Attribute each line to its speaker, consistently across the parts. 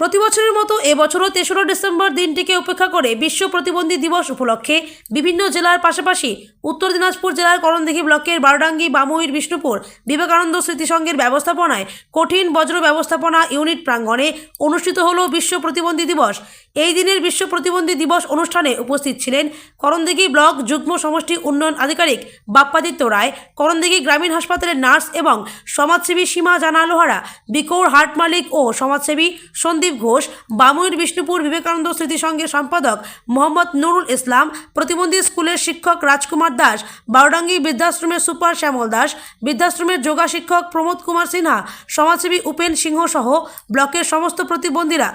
Speaker 1: প্রতি বছরের মতো এবছরও তেসরা ডিসেম্বর দিনটিকে উপেক্ষা করে বিশ্ব প্রতিবন্ধী দিবস উপলক্ষে বিভিন্ন জেলার পাশাপাশি উত্তর দিনাজপুর জেলার করণদিঘি ব্লকের বারডাঙ্গি, বামুইর, বিষ্ণুপুর বিবেকানন্দ স্মৃতিসংঘের ব্যবস্থাপনায় কঠিন বজ্র ব্যবস্থাপনা ইউনিট প্রাঙ্গণে অনুষ্ঠিত হলো বিশ্ব প্রতিবন্ধী দিবস। এই দিনের বিশ্ব প্রতিবন্ধী দিবস অনুষ্ঠানে উপস্থিত ছিলেন করণদিঘি ব্লক যুগ্ম সমষ্টি উন্নয়ন আধিকারিক বাপ্পাদিত্য রায়, করণদিঘি গ্রামীণ হাসপাতালের নার্স এবং সমাজসেবী সীমা জানা লোহারা বিকৌর হাট মালিক ও সমাজসেবী সন্দীপ ঘোষ, বামুইর বিষ্ণুপুর বিবেকানন্দ স্মৃতিসংঘের সম্পাদক মোহাম্মদ নুরুল ইসলাম, প্রতিবন্ধী স্কুলের শিক্ষক রাজকুমার দাস, বারোডাঙ্গি বৃদ্ধাশ্রমের সুপার শ্যামল দাস, বৃদ্ধাশ্রমের যোগা শিক্ষক প্রমোদ কুমার সিনহা, সমাজসেবী উপেন সিংহ সহ ব্লকের সমস্ত প্রতিবন্ধীরা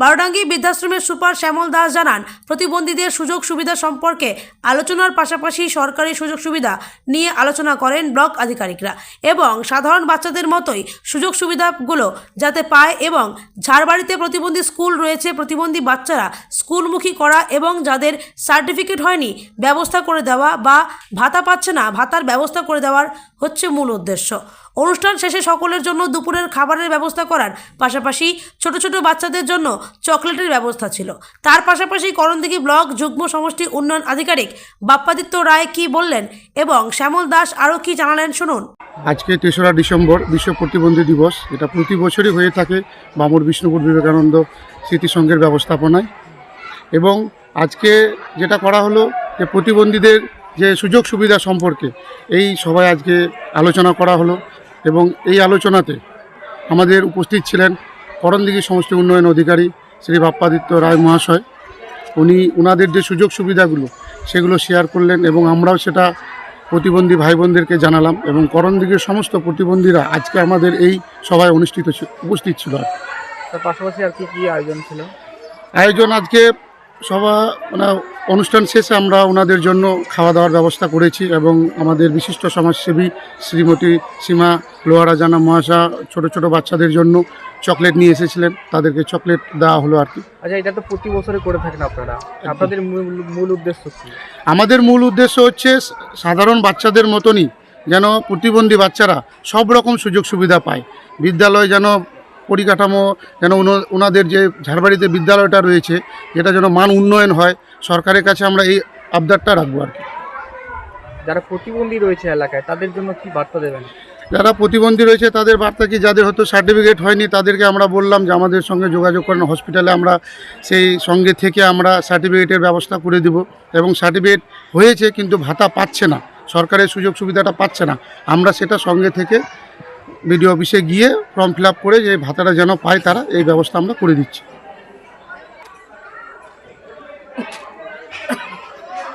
Speaker 1: বারোডাঙ্গি বৃদ্ধাশ্রমের সুপার শ্যামল দাস জানান, প্রতিবন্ধীদের সুযোগ সুবিধা সম্পর্কে আলোচনার পাশাপাশি সরকারি সুযোগ সুবিধা নিয়ে আলোচনা করেন ব্লক আধিকারিকরা এবং সাধারণ বাচ্চাদের মতোই সুযোগ সুবিধাগুলো যাতে পায় এবং ঝাড়বাড়িতে প্রতিবন্ধী স্কুল রয়েছে, প্রতিবন্ধী বাচ্চারা স্কুলমুখী করা এবং যাদের সার্টিফিকেট হয়নি ব্যবস্থা করে দেওয়া বা ভাতা পাচ্ছে না, ভাতার ব্যবস্থা করে দেওয়ার হচ্ছে মূল উদ্দেশ্য। অনুষ্ঠান শেষে সকলের জন্য দুপুরের খাবারের ব্যবস্থা করার পাশাপাশি ছোট ছোট বাচ্চাদের জন্য চকলেটের ব্যবস্থা ছিল। তার পাশাপাশি করণদিঘি ব্লক যুগ্ম সমষ্টি উন্নয়ন আধিকারিক বাপ্পাদিত্য রায় কি বললেন এবং শ্যামল দাস আরও কি জানালেন শুনুন।
Speaker 2: আজকে তেসরা ডিসেম্বর, বিশ্ব প্রতিবন্ধী দিবস। এটা প্রতি বছরই হয়ে থাকে বামুর বিষ্ণুপুর বিবেকানন্দ স্মৃতিসংঘের ব্যবস্থাপনায়। এবং আজকে যেটা করা হলো যে প্রতিবন্ধীদের যে সুযোগ সুবিধা সম্পর্কে, এই সবাই আজকে আলোচনা করা হলো। এবং এই আলোচনাতে আমাদের উপস্থিত ছিলেন করণদিঘি সমষ্টি উন্নয়ন অধিকারী শ্রী বাপ্পাদিত্য রায় মহাশয়। উনি ওনাদের যে সুযোগ সুবিধাগুলো সেগুলো শেয়ার করলেন এবং আমরাও সেটা প্রতিবন্ধী ভাই বোনদেরকে জানালাম এবং করণদিঘির সমস্ত প্রতিবন্ধীরা আজকে আমাদের এই সভায় অনুষ্ঠিত উপস্থিত ছিল আর
Speaker 3: তার পাশাপাশি আর কি কি আয়োজন ছিল?
Speaker 2: আয়োজন আজকে সভা মানে অনুষ্ঠান শেষে আমরা ওনাদের জন্য খাওয়া দাওয়ার ব্যবস্থা করেছি এবং আমাদের বিশিষ্ট সমাজসেবী শ্রীমতী সীমা লোহারা জানা মহাশা ছোট ছোট বাচ্চাদের জন্য চকলেট নিয়ে এসেছিলেন তাদেরকে চকলেট দেওয়া হলো আর কি।
Speaker 3: আচ্ছা এটা তো প্রতি বছরে করে থাকেন আপনারা। আপনাদের মূল উদ্দেশ্য কি?
Speaker 2: আমাদের মূল উদ্দেশ্য হচ্ছে সাধারণ বাচ্চাদের মতনই যেন প্রতিবন্ধী বাচ্চারা সব রকম সুযোগ সুবিধা পায়। বিদ্যালয় যেন পরিকাঠামো যেন ওনাদের যে ঝাড়বাড়িতে বিদ্যালয়টা রয়েছে যেটা যেন মান উন্নয়ন হয় সরকারের কাছে আমরা এই আবদারটা রাখব আর কি।
Speaker 3: যারা প্রতিবন্ধী রয়েছে এলাকায় তাদের জন্য কি বার্তা দেবেন?
Speaker 2: যারা প্রতিবন্ধী রয়েছে, তাদের বার্তা কি যাদের হয়তো সার্টিফিকেট হয়নি, তাদেরকে আমরা বললাম যে আমাদের সঙ্গে যোগাযোগ করেন। হসপিটালে আমরা সেই সঙ্গে থেকে আমরা সার্টিফিকেটের ব্যবস্থা করে দিব এবং সার্টিফিকেট হয়েছে কিন্তু ভাতা পাচ্ছে না। সরকারের সুযোগ সুবিধাটা পাচ্ছে না। আমরা সেটা সঙ্গে থেকে বিডিও অফিসে গিয়ে ফর্ম ফিল করে যে ভাতাটা যেন পায়, তারা এই ব্যবস্থা আমরা করে দিচ্ছি।